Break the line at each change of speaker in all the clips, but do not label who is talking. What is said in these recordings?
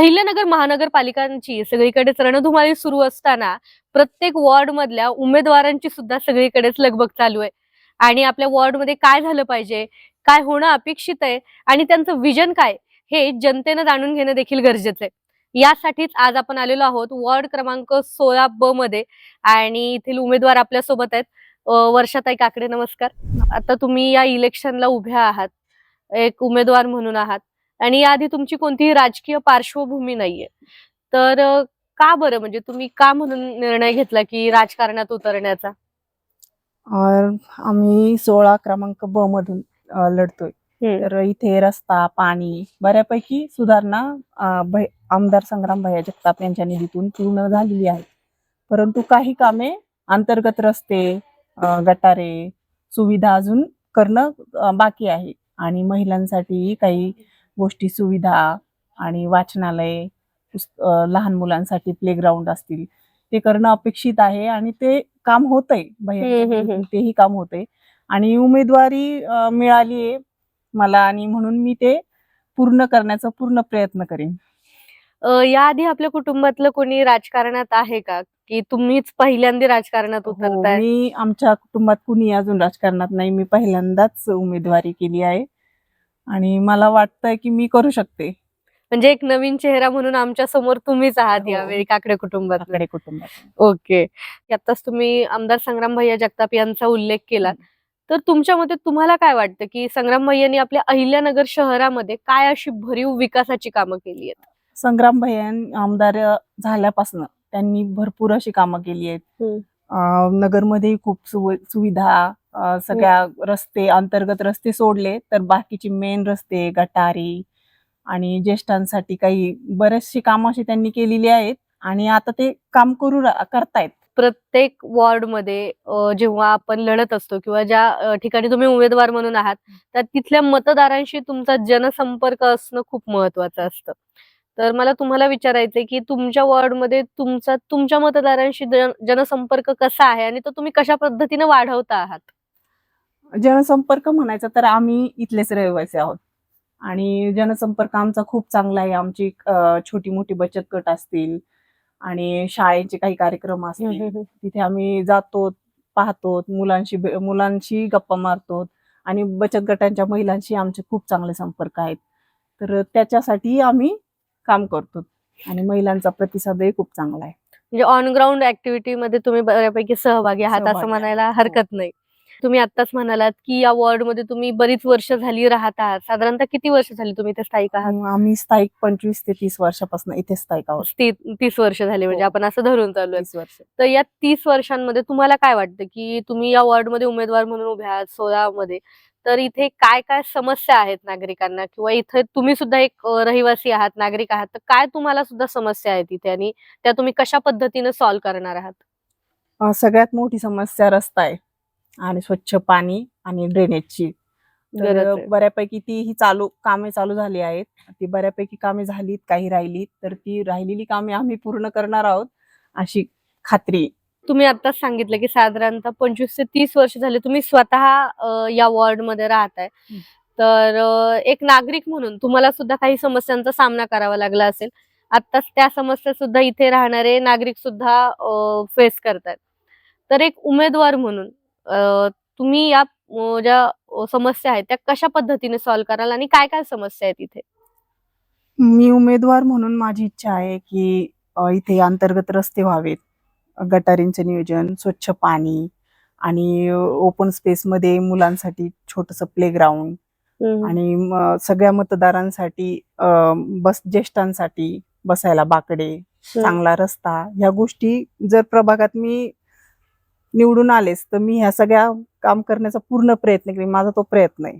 अहिल्यानगर महानगरपालिकांची सगळीकडेच रणधुमाळी सुरू असताना प्रत्येक वॉर्ड मधल्या उमेदवारांची सुद्धा सगळीकडेच लगबग चालू आहे. आणि आपल्या वॉर्डमध्ये काय झालं पाहिजे काय होणं अपेक्षित आहे आणि त्यांचं विजन काय हे जनतेनं जाणून घेणं देखील गरजेचं आहे. यासाठीच आज आपण आलेलो आहोत वॉर्ड क्रमांक सोळा ब मध्ये आणि येथील उमेदवार आपल्यासोबत आहेत वर्षाताई काकडे नमस्कार. आता तुम्ही या इलेक्शनला उभ्या आहात. एक उमेदवार म्हणून आहात. आणि याआधी तुमची कोणतीही राजकीय पार्श्वभूमी नाहीये. तर का बरं? म्हणजे तुम्ही का म्हणून निर्णय घेतला की राजकारणात उतरण्याचा?
आम्ही सोळा क्रमांक ब मधून लढतोय. तर इथे रस्ता पाणी बऱ्यापैकी सुधारणा आमदार संग्राम भैया जगताप यांच्या निधीतून पूर्ण झालेली आहे. परंतु काही कामे अंतर्गत रस्ते गटारे सुविधा अजून करणं बाकी आहे. आणि महिलांसाठी काही गोष्टी सुविधा आणि वाचनालय लहान मुलांसाठी प्लेग्राऊंड असतील. ते करणं अपेक्षित आहे आणि ते काम होतंय तेही काम होतंय. आणि उमेदवारी अ, मिळाली आहे मला आणि म्हणून मी ते पूर्ण करण्याचा पूर्ण प्रयत्न करेन.
याआधी आपल्या कुटुंबातलं कोणी राजकारणात आहे का? की तुम्हीच पहिल्यांदा राजकारणात
हो,
उतरताय?
मी आमच्या कुटुंबात कुणी अजून राजकारणात नाही. मी पहिल्यांदाच उमेदवारी केली आहे. आणि मला वाटतंय की मी करू शकते.
म्हणजे एक नवीन चेहरा म्हणून आमच्यासमोर तुम्हीच आहात
हो.
यावेळी काकडे कुटुंबात
काकडे कुटुंबात
ओके. आताच तुम्ही आमदार संग्राम भैया जगताप यांचा उल्लेख केला तर तुमच्या मते तुम्हाला काय वाटतं की संग्राम भैयांनी आपल्या अहिल्यानगर शहरामध्ये काय अशी भरीव विकासाची कामं केली आहेत?
संग्राम भैया आमदार झाल्यापासून त्यांनी भरपूर अशी कामं केली आहेत. नगरमध्येही खूप सुवि- सुविधा सगळ्या रस्ते अंतर्गत रस्ते सोडले तर बाकीचे मेन रस्ते गटारी आणि ज्येष्ठांसाठी काही बरेचशी कामं अशी त्यांनी केलेली आहेत आणि आता ते काम करू करतायत.
प्रत्येक वॉर्डमध्ये जेव्हा आपण लढत असतो किंवा ज्या ठिकाणी तुम्ही उमेदवार म्हणून आहात तर तिथल्या मतदारांशी तुमचा जनसंपर्क असणं खूप महत्वाचं असतं. तर मला तुम्हाला विचारायचंय की तुमच्या वॉर्डमध्ये तुमचा तुमच्या मतदारांशी जन- जनसंपर्क कसा आहे आणि तो तुम्ही कशा पद्धतीने वाढवता आहात?
जनसंपर्क म्हणायचा तर आम्ही इथलेच रहिवासी आहोत. आणि जनसंपर्क आमचा खूप चांगला आहे. आमची छोटी मोठी बचत गट असतील आणि शाळेचे काही कार्यक्रम असतील तिथे आम्ही जातो पाहतो मुलांशी मुलांशी गप्पा मारतो आणि बचत गटांच्या महिलांशी आमचे खूप चांगले संपर्क आहेत. तर त्याच्यासाठी आम्ही काम करतो आणि महिलांचा प्रतिसादही खूप चांगला आहे.
म्हणजे ऑन ग्राउंड ऍक्टिव्हिटी मध्ये तुम्ही बऱ्यापैकी सहभागी आहात असं. म्हणायला हरकत नाही. तुम्ही आताच म्हणालात की या वॉर्डमध्ये तुम्ही बरीच वर्ष झाली राहत आहात. साधारणतः किती वर्ष झाली तुम्ही इथे स्थायिक आहात?
आम्ही स्थायिक पंचवीस ते तीस वर्षापासून इथे स्थायिक आहोत.
ती- तीस वर्ष झाली म्हणजे
हो.
आपण असं धरून चालू
तीस वर्ष.
तर या तीस वर्षांमध्ये तुम्हाला काय वाटतं की तुम्ही या वॉर्डमध्ये उमेदवार म्हणून उभे आहात सोळा मध्ये तर इथे काय काय समस्या आहेत नागरिकांना? किंवा इथे तुम्ही सुद्धा एक अ, रहिवासी आहात नागरिक आहात तर काय तुम्हाला सुद्धा समस्या आहेत इथे? आणि त्या तुम्ही कशा पद्धतीने सॉल्व्ह करणार आहात?
अं, सगळ्यात मोठी समस्या रस्ता आहे. आणि स्वच्छ पाणी आणि ड्रेनेजची तर. बऱ्यापैकी ती ही चालू कामे चालू झाली आहेत. ती बऱ्यापैकी कामे झालीत काही राहिलीत. तर ती राहिलेली कामे आम्ही पूर्ण करणार आहोत अशी खात्री.
तुम्ही आताच सांगितलं की साधारणतः पंचवीस ते तीस वर्ष झाले तुम्ही स्वतः या वॉर्डमध्ये राहताय. तर एक नागरिक म्हणून तुम्हाला सुद्धा काही समस्यांचा सामना करावा लागला असेल. आत्ताच त्या समस्या सुद्धा इथे राहणारे नागरिक सुद्धा फेस करतात तर एक उमेदवार म्हणून तुम्ही या ज्या समस्या आहेत त्या कशा पद्धतीने सॉल्व्ह कराल आणि काय काय समस्या आहेत इथे?
मी उमेदवार म्हणून माझी इच्छा आहे की इथे अंतर्गत रस्ते व्हावेत. गटारींचं नियोजन स्वच्छ पाणी आणि ओपन स्पेसमध्ये मुलांसाठी छोटंसं प्लेग्राऊंड आणि सगळ्या मतदारांसाठी बस ज्येष्ठांसाठी बसायला बाकडे चांगला रस्ता. ह्या गोष्टी जर प्रभागात मी निवडून आलेच तर मी ह्या सगळ्या काम करण्याचा पूर्ण प्रयत्न करेन माझा तो प्रयत्न आहे.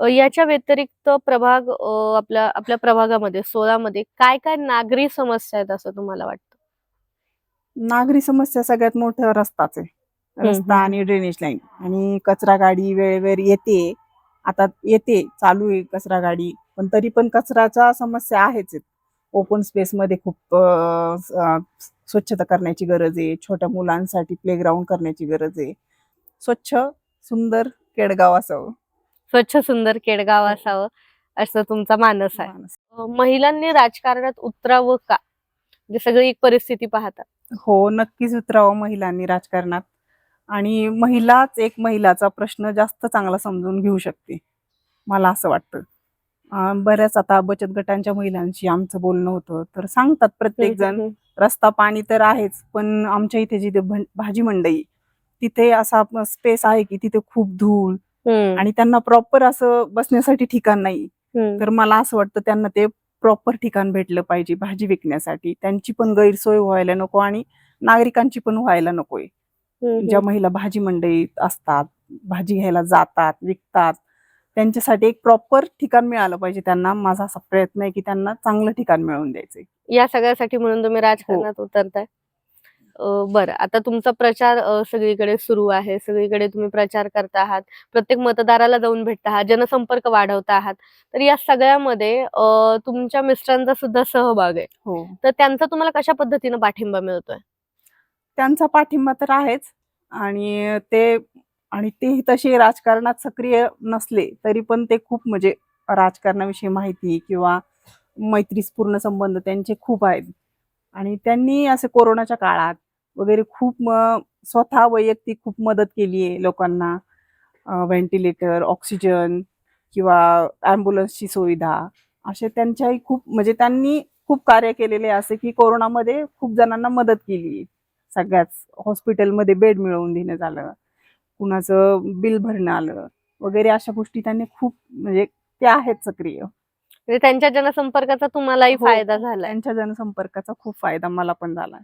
याच्या व्यतिरिक्त प्रभाग आपल्या आपल्या प्रभागामध्ये सोळामध्ये काय काय नागरी समस्या आहेत असं तुम्हाला वाटतं?
नागरी समस्या सगळ्यात मोठा रस्ताच आहे. रस्ता. आणि ड्रेनेज लाईन आणि कचरा गाडी वेळेवर येते. आता येते चालू आहे कचरा गाडी. पण तरी पण कचऱ्याच्या समस्या आहेच आहेत ओपन स्पेसमध्ये खूप स्वच्छता करण्याची गरज आहे. छोट्या मुलांसाठी प्लेग्राऊंड करण्याची गरज आहे. स्वच्छ सुंदर केडगाव असावं.
स्वच्छ सुंदर केडगाव. असावं असं तुमचा मानस आहे. महिलांनी राजकारणात उतरावं का? म्हणजे सगळी एक परिस्थिती पाहता.
हो नक्कीच उतरावं महिलांनी राजकारणात. आणि महिलाच एक महिलाचा प्रश्न जास्त चांगला समजून घेऊ शकते मला असं वाटतं. बऱ्याच आता बचत गटांच्या महिलांशी आमचं बोलणं होतं. तर सांगतात प्रत्येक जण
हम्म,
रस्ता पाणी तर आहेच पण आमच्या इथे जिथे भाजी मंडई तिथे असा स्पेस आहे की तिथे खूप धूळ आणि त्यांना प्रॉपर असं बसण्यासाठी ठिकाण नाही. तर मला असं वाटतं त्यांना ते प्रॉपर ठिकाण भेटलं पाहिजे भाजी विकण्यासाठी. त्यांची पण गैरसोय व्हायला नको आणि नागरिकांची पण व्हायला नकोय. ज्या महिला भाजी मंडईत असतात भाजी घ्यायला जातात विकतात त्यांच्यासाठी एक प्रॉपर ठिकाण मिळालं पाहिजे त्यांना. माझा असा प्रयत्न आहे की त्यांना चांगलं ठिकाण मिळवून द्यायचंय
या सगळ्यासाठी म्हणून तुम्ही
हो.
राजकारणात उतरताय. अं, बरं. आता तुमचा प्रचार सगळीकडे सुरू आहे. सगळीकडे तुम्ही प्रचार करता आहात. प्रत्येक मतदाराला जाऊन भेटता आहात. जनसंपर्क वाढवता आहात. तर या सगळ्यामध्ये तुमच्या मिस्टरांचा सुद्धा सहभाग आहे.
हो.
तर त्यांचा तुम्हाला कशा पद्धतीनं पाठिंबा मिळतोय?
त्यांचा पाठिंबा तर आहेच. आणि ते आणि ते तसे राजकारणात सक्रिय नसले तरी पण ते खूप म्हणजे राजकारणाविषयी माहिती किंवा मैत्रीपूर्ण संबंध त्यांचे खूप आहेत. आणि त्यांनी असे कोरोनाच्या काळात वगैरे खूप स्वतः वैयक्तिक खूप मदत केली आहे लोकांना. व्हेंटिलेटर ऑक्सिजन किंवा ॲम्ब्युलन्सची सुविधा असे त्यांच्याही खूप म्हणजे त्यांनी खूप कार्य केलेले असे की कोरोनामध्ये खूप जणांना मदत केली सगळ्याच हॉस्पिटलमध्ये बेड मिळवून देणं झालं. कुणाचं बिल भरणं आलं वगैरे अशा गोष्टी त्यांनी खूप म्हणजे ते आहेत सक्रिय.
म्हणजे त्यांच्या जनसंपर्काचा तुम्हालाही
हो.
फायदा झालाय.
त्यांच्या जनसंपर्काचा खूप फायदा मला पण झाला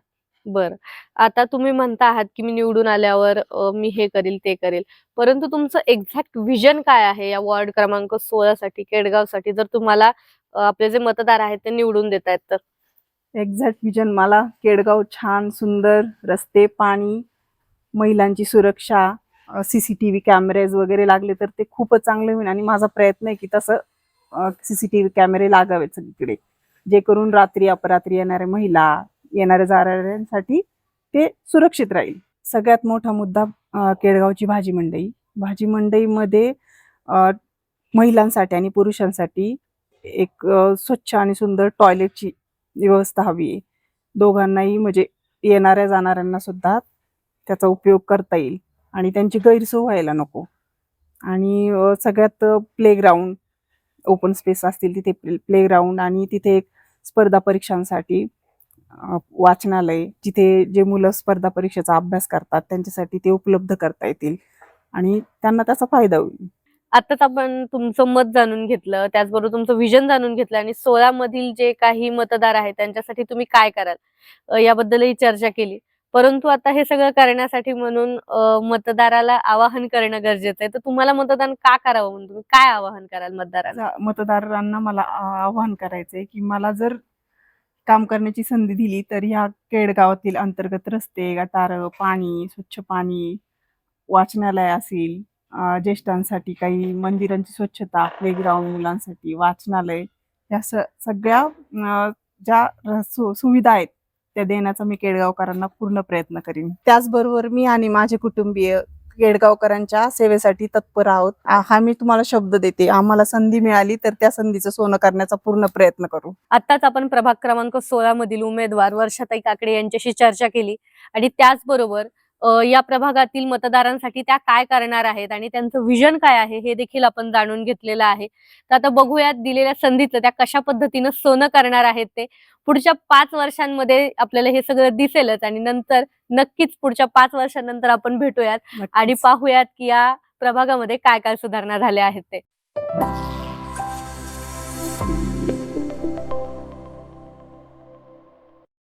बर. आता तुम्ही म्हणता आहात की मी निवडून आल्यावर मी हे करील ते करेल. परंतु तुमचं एक्झॅक्ट विजन काय आहे या वॉर्ड क्रमांक सोळा साठी केडगावसाठी? जर तुम्हाला आपले जे मतदार आहेत ते निवडून देत आहेत तर?
एक्झॅक्ट विजन मला केडगाव छान सुंदर रस्ते पाणी महिलांची सुरक्षा सीसीटीव्ही कॅमेरेज वगैरे लागले तर ते खूपच चांगले होईल. आणि माझा प्रयत्न आहे की तसं सीसीटीव्ही कॅमेरे लागावेत सगळीकडे. जे करून रात्री अपरात्री येणाऱ्या महिला येणाऱ्या जाणाऱ्यांसाठी ते सुरक्षित राहील. सगळ्यात मोठा मुद्दा केळगावची भाजी मंडई. भाजी मंडईमध्ये महिलांसाठी आणि पुरुषांसाठी एक स्वच्छ आणि सुंदर टॉयलेटची व्यवस्था हवी आहे. दोघांनाही म्हणजे येणाऱ्या जाणाऱ्यांना सुद्धा त्याचा उपयोग करता येईल. आणि त्यांची गैरसोय व्हायला नको. आणि सगळ्यात प्लेग्राऊंड ओपन स्पेस असतील तिथे प्लेग्राऊंड आणि तिथे एक स्पर्धा परीक्षांसाठी वाचनालय जिथे जे मुलं स्पर्धा परीक्षेचा अभ्यास करतात त्यांच्यासाठी ते उपलब्ध करता येतील. आणि त्यांना त्याचा फायदा होईल.
आताच आपण तुमचं मत जाणून घेतलं त्याचबरोबर तुमचं विजन जाणून घेतलं आणि सोळा मधील जे काही मतदार आहेत त्यांच्यासाठी तुम्ही काय कराल? याबद्दलही चर्चा केली. परंतु आता हे सगळं करण्यासाठी म्हणून मतदाराला आवाहन करणं गरजेचं आहे. तर तुम्हाला मतदान का करावं म्हणून? तुम्ही काय आवाहन कराल मतदाराला?
मतदारांना मला आवाहन करायचंय की मला जर काम करण्याची संधी दिली तर ह्या केडगावातील अंतर्गत रस्ते गटार पाणी स्वच्छ पाणी वाचनालय असेल ज्येष्ठांसाठी काही मंदिरांची स्वच्छता प्लेग्राऊंड मुलांसाठी वाचनालय या स सगळ्या ज्या र- सु- सुविधा आहेत त्या देण्याचा मी केडगावकरांना पूर्ण प्रयत्न करीन. त्याचबरोबर मी आणि माझे कुटुंबीय केडगावकरांच्या सेवेसाठी तत्पर आहोत. आ- हा मी तुम्हाला शब्द देते. आम्हाला संधी मिळाली तर त्या संधीचं सोनं करण्याचा पूर्ण प्रयत्न करू.
आताच आपण प्रभाग क्रमांक सोळा मधील उमेदवार वर्षाताई काकडे यांच्याशी चर्चा केली आणि त्याचबरोबर या प्रभागातील मतदारांसाठी त्या काय करणार आहेत आणि त्यांचं विजन काय आहे हे देखील आपण जाणून घेतलेलं आहे. तर आता बघूयात दिलेल्या संधीचं त्या कशा पद्धतीनं सोनं करणार आहेत ते. पुढच्या पाच वर्षांमध्ये आपल्याला हे सगळं दिसेलच आणि नंतर नक्कीच पुढच्या पाच वर्षांनंतर आपण भेटूयात आणि. पाहूयात की या प्रभागामध्ये काय काय सुधारणा झाल्या आहेत ते.